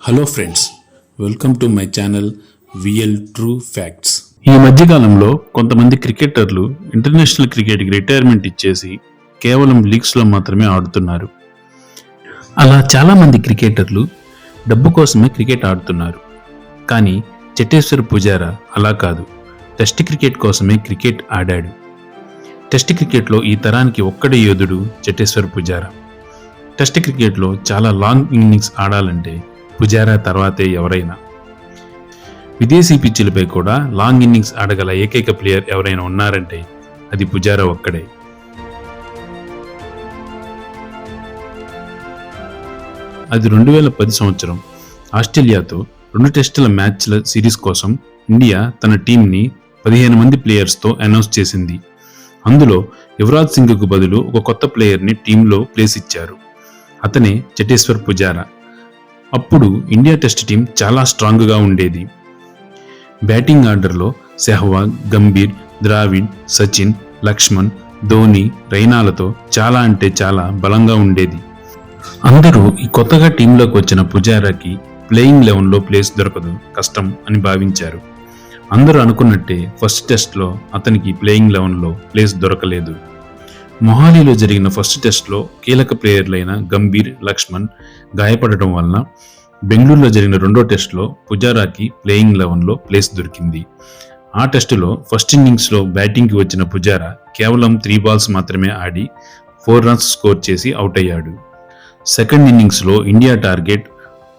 Hello friends welcome to my channel VL True Facts ఈ మధ్యకాలంలో కొంతమంది క్రికెటర్లు ఇంటర్నేషనల్ క్రికెట్కి రిటైర్మెంట్ ఇచ్చేసి కేవలం లీగ్స్లో మాత్రమే ఆడుతున్నారు. అలా చాలామంది క్రికెటర్లు డబ్బు కోసమే క్రికెట్ ఆడుతున్నారు. కానీ చెట్టేశ్వర్ పుజారా అలా కాదు. టెస్ట్ క్రికెట్ కోసమే క్రికెట్ ఆడాడు. టెస్ట్ క్రికెట్లో ఈ తరానికి ఒక్కడే యోధుడు చెట్టేశ్వర్ పుజారా. టెస్ట్ క్రికెట్లో చాలా లాంగ్ ఇన్నింగ్స్ ఆడాలంటే పుజారా తర్వాతే ఎవరైనా. విదేశీ పిచ్చులపై కూడా లాంగ్ ఇన్నింగ్స్ ఆడగల ఏకైక ప్లేయర్ ఎవరైనా ఉన్నారంటే అది పుజారా ఒక్కడే. అది రెండు వేల పది సంవత్సరం ఆస్ట్రేలియాతో రెండు టెస్టుల మ్యాచ్ల సిరీస్ కోసం ఇండియా తన టీంని పదిహేను మంది ప్లేయర్స్తో అనౌన్స్ చేసింది. అందులో యువరాజ్ సింగ్కు బదులు ఒక కొత్త ప్లేయర్ని టీంలో ప్లేస్ ఇచ్చారు. అతనే చటేశ్వర్ పుజారా. అప్పుడు ఇండియా టెస్ట్ టీం చాలా స్ట్రాంగ్గా ఉండేది. బ్యాటింగ్ ఆర్డర్లో సెహ్వాగ్ గంభీర్ ద్రావిడ్ సచిన్ లక్ష్మణ్ ధోని రైనాలతో చాలా అంటే చాలా బలంగా ఉండేది. అందరూ ఈ కొత్తగా టీంలోకి వచ్చిన పుజారాకి ప్లేయింగ్ లెవెన్లో ప్లేస్ దొరకదు కష్టం అని భావించారు. అందరూ అనుకున్నట్టే ఫస్ట్ టెస్ట్లో అతనికి ప్లేయింగ్ లెవెన్లో ప్లేస్ దొరకలేదు. మొహాలీలో జరిగిన ఫస్ట్ టెస్ట్లో కీలక ప్లేయర్లైన గంభీర్ లక్ష్మణ్ గాయపడటం వలన బెంగళూరులో జరిగిన రెండో టెస్ట్లో పుజారాకి ప్లేయింగ్ లెవెన్లో ప్లేస్ దొరికింది. ఆ టెస్టులో ఫస్ట్ ఇన్నింగ్స్లో బ్యాటింగ్కి వచ్చిన పుజారా కేవలం త్రీ బాల్స్ మాత్రమే ఆడి ఫోర్ రన్స్ స్కోర్ చేసి అవుట్ అయ్యాడు సెకండ్ ఇన్నింగ్స్లో ఇండియా టార్గెట్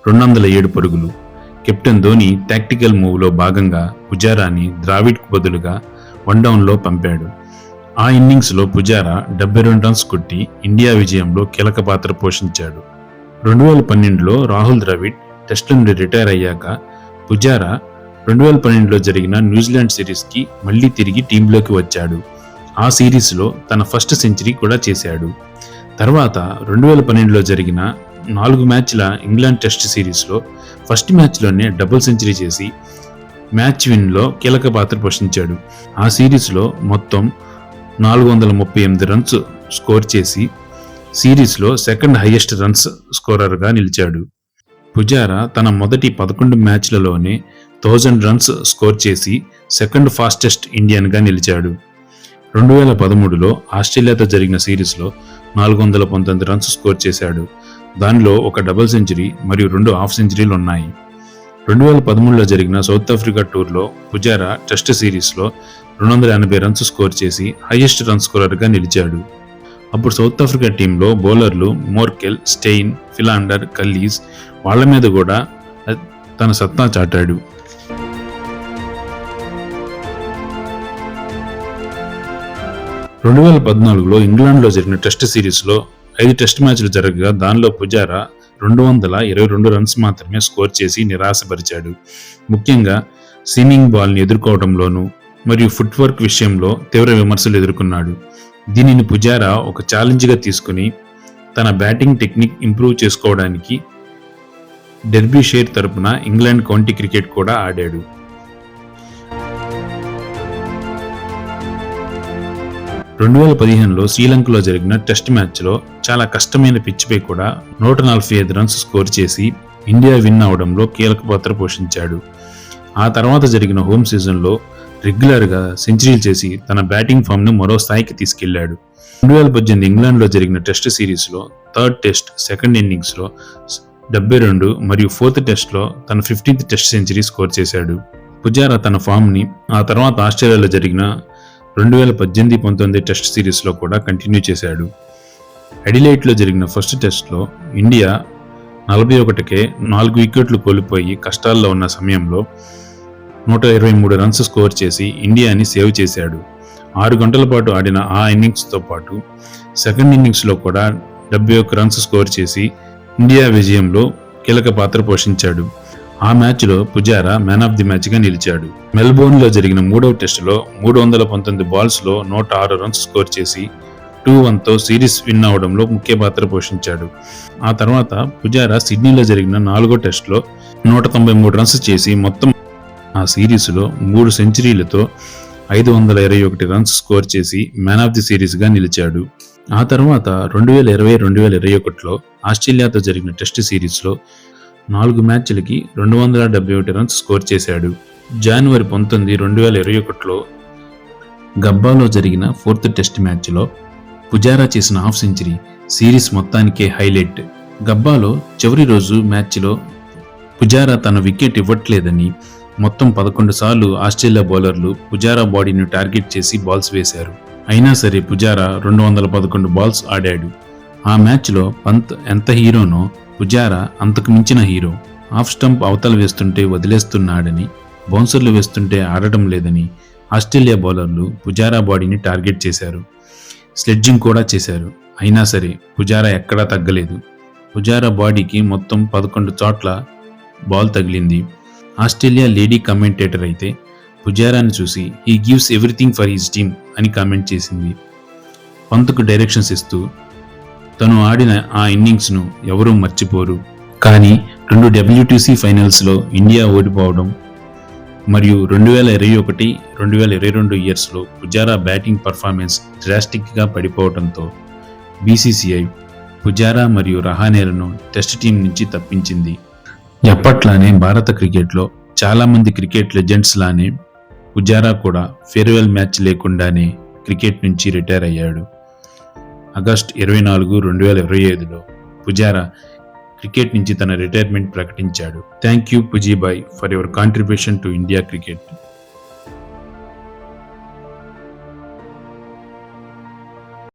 రెండు వందల ఏడు పరుగులు. కెప్టెన్ ధోని టాక్టికల్ మూవ్లో భాగంగా పుజారాని ద్రావిడ్కు బదులుగా వన్ డౌన్లో పంపాడు. ఆ ఇన్నింగ్స్లో పుజారా డెబ్బై రెండు రన్స్ కొట్టి ఇండియా విజయంలో కీలక పాత్ర పోషించాడు. రెండు వేల పన్నెండులో రాహుల్ ద్రవిడ్ టెస్ట్ నుండి రిటైర్ అయ్యాక పుజారా రెండు వేల పన్నెండులో జరిగిన న్యూజిలాండ్ సిరీస్కి మళ్ళీ తిరిగి టీంలోకి వచ్చాడు. ఆ సిరీస్లో తన ఫస్ట్ సెంచరీ కూడా చేశాడు. తర్వాత రెండు వేల పన్నెండులో జరిగిన నాలుగు మ్యాచ్ల ఇంగ్లాండ్ టెస్ట్ సిరీస్లో ఫస్ట్ మ్యాచ్లోనే డబుల్ సెంచరీ చేసి మ్యాచ్ విన్లో కీలక పాత్ర పోషించాడు. ఆ సిరీస్లో మొత్తం నాలుగు వందల ముప్పై ఎనిమిది రన్స్ స్కోర్ చేసి సిరీస్లో సెకండ్ హైయెస్ట్ రన్స్ స్కోరర్గా నిలిచాడు. పుజారా తన మొదటి పదకొండు మ్యాచ్లలోనే థౌజండ్ రన్స్ స్కోర్ చేసి సెకండ్ ఫాస్టెస్ట్ ఇండియన్గా నిలిచాడు. రెండు వేల పదమూడులో ఆస్ట్రేలియాతో జరిగిన సిరీస్లో నాలుగు వందల పంతొమ్మిది రన్స్ స్కోర్ చేశాడు. దానిలో ఒక డబుల్ సెంచరీ మరియు రెండు హాఫ్ సెంచరీలు ఉన్నాయి. రెండు వేల పదమూడులో జరిగిన సౌత్ ఆఫ్రికా టూర్లో పుజారా టెస్ట్ సిరీస్లో రెండు వందల ఎనభై రన్స్ స్కోర్ చేసి హైయెస్ట్ రన్ స్కోరర్గా నిలిచాడు. అప్పుడు సౌత్ ఆఫ్రికా టీంలో బౌలర్లు మోర్కెల్ స్టెయిన్ ఫిలాండర్ కల్లీస్ వాళ్ళ మీద కూడా తన సత్తా చాటాడు. రెండు వేల పద్నాలుగులో ఇంగ్లాండ్లో జరిగిన టెస్ట్ సిరీస్లో ఐదు టెస్ట్ మ్యాచ్లు జరగగా దానిలో పుజారా రెండు వందల ఇరవై రెండు రన్స్ మాత్రమే స్కోర్ చేసి నిరాశపరిచాడు. ముఖ్యంగా సీమింగ్ బాల్ని ఎదుర్కోవడంలోనూ మరియు ఫుట్వర్క్ విషయంలో తీవ్ర విమర్శలు ఎదుర్కొన్నాడు. దీనిని పుజారా ఒక ఛాలెంజ్గా తీసుకుని తన బ్యాటింగ్ టెక్నిక్ ఇంప్రూవ్ చేసుకోవడానికి డెర్బీ షేర్ తరపున ఇంగ్లాండ్ కౌంటీ క్రికెట్ కూడా ఆడాడు. రెండు వేల పదిహేనులో శ్రీలంకలో జరిగిన టెస్ట్ మ్యాచ్లో చాలా కష్టమైన పిచ్చిపై కూడా నూట నలభై ఐదు రన్స్ స్కోర్ చేసి ఇండియా విన్ అవడంలో కీలక పాత్ర పోషించాడు. ఆ తర్వాత జరిగిన హోమ్ సీజన్లో రెగ్యులర్గా సెంచరీలు చేసి తన బ్యాటింగ్ ఫామ్ను మరో స్థాయికి తీసుకెళ్ళాడు. రెండు వేల పద్దెనిమిది ఇంగ్లాండ్లో జరిగిన టెస్ట్ సిరీస్లో థర్డ్ టెస్ట్ సెకండ్ ఇన్నింగ్స్లో డెబ్బై రెండు మరియు ఫోర్త్ టెస్ట్లో తన ఫిఫ్టీన్త్ టెస్ట్ సెంచరీ స్కోర్ చేశాడు. పుజారా తన ఫామ్ని ఆ తర్వాత ఆస్ట్రేలియాలో జరిగిన రెండు వేల పద్దెనిమిది పంతొమ్మిది టెస్ట్ సిరీస్లో కూడా కంటిన్యూ చేశాడు. అడిలైట్లో జరిగిన ఫస్ట్ టెస్ట్లో ఇండియా నలభై ఒకటికే నాలుగు వికెట్లు కోల్పోయి కష్టాల్లో ఉన్న సమయంలో నూట ఇరవై మూడు రన్స్ స్కోర్ చేసి ఇండియాని సేవ్ చేశాడు. ఆరు గంటల పాటు ఆడిన ఆ ఇన్నింగ్స్తో పాటు సెకండ్ ఇన్నింగ్స్లో కూడా డెబ్బై ఒక్క రన్స్ స్కోర్ చేసి ఇండియా విజయంలో కీలక పాత్ర పోషించాడు. ఆ మ్యాచ్లో పుజారా మ్యాన్ ఆఫ్ ది మ్యాచ్గా నిలిచాడు. మెల్బోర్న్లో జరిగిన మూడవ టెస్టులో మూడు వందల పంతొమ్మిది బాల్స్లో నూట ఆరు రన్స్ స్కోర్ చేసి టూ వన్తో సిరీస్ విన్ అవడంలో ముఖ్య పాత్ర పోషించాడు. ఆ తర్వాత పుజారా సిడ్నీలో జరిగిన నాలుగో టెస్టులో నూట తొంభై మూడు రన్స్ చేసి మొత్తం ఆ సిరీస్లో మూడు సెంచరీలతో ఐదు వందల ఇరవై ఒకటి రన్స్ స్కోర్ చేసి మ్యాన్ ఆఫ్ ది సిరీస్గా నిలిచాడు. ఆ తర్వాత రెండు వేల ఇరవై రెండు వేల ఇరవై ఒకటిలో ఆస్ట్రేలియాతో జరిగిన టెస్ట్ సిరీస్లో నాలుగు మ్యాచ్లకి రెండు వందల డెబ్బై ఒకటి రన్స్ స్కోర్ చేశాడు. జనవరి పంతొమ్మిది రెండు వేల ఇరవై ఒకటిలో గబ్బాలో జరిగిన ఫోర్త్ టెస్ట్ మ్యాచ్లో పుజారా చేసిన హాఫ్ సెంచరీ సిరీస్ మొత్తానికే హైలైట్. గబ్బాలో చివరి రోజు మ్యాచ్లో పుజారా తన వికెట్ ఇవ్వట్లేదని మొత్తం పదకొండు సార్లు ఆస్ట్రేలియా బౌలర్లు పుజారా బాడీని టార్గెట్ చేసి బాల్స్ వేశారు. అయినా సరే పుజారా రెండు వందల పదకొండు బాల్స్ ఆడాడు. ఆ మ్యాచ్లో పంత్ ఎంత హీరోనో పుజారా అంతకు మించిన హీరో. ఆఫ్ స్టంప్ అవతల వేస్తుంటే వదిలేస్తున్నాడని బౌన్సర్లు వేస్తుంటే ఆడటం లేదని ఆస్ట్రేలియా బౌలర్లు పుజారా బాడీని టార్గెట్ చేశారు. స్లెడ్జింగ్ కూడా చేశారు. అయినా సరే పుజారా ఎక్కడా తగ్గలేదు. పుజారా బాడీకి మొత్తం పదకొండు చోట్ల బాల్ తగిలింది. ఆస్ట్రేలియా లేడీ కమెంటేటర్ అయితే పుజారాని చూసి he gives everything for his team అని కామెంట్ చేసింది. పంత్కు డైరెక్షన్స్ ఇస్తూ తను ఆడిన ఆ ఇన్నింగ్స్ను ఎవరూ మర్చిపోరు. కానీ రెండు డబ్ల్యూటీసీ ఫైనల్స్లో ఇండియా ఓడిపోవడం మరియు రెండు వేల ఇరవై ఒకటి రెండు వేల ఇరవై రెండు ఇయర్స్లో పుజారా బ్యాటింగ్ పర్ఫార్మెన్స్ డ్రాస్టిక్గా పడిపోవడంతో బీసీసీఐ పుజారా మరియు రహానేలను టెస్ట్ టీం నుంచి తప్పించింది. ఎప్పట్లానే భారత క్రికెట్లో చాలామంది క్రికెట్ లెజెండ్స్ లానే పుజారా కూడా ఫేర్వెల్ మ్యాచ్ లేకుండానే క్రికెట్ నుంచి రిటైర్ అయ్యాడు. ఆగస్ట్ ఇరవై నాలుగు రెండు వేల ఇరవై ఐదులో పుజారా క్రికెట్ నుంచి తన రిటైర్మెంట్ ప్రకటించాడు. Thank you Puji bhai for your contribution to India cricket.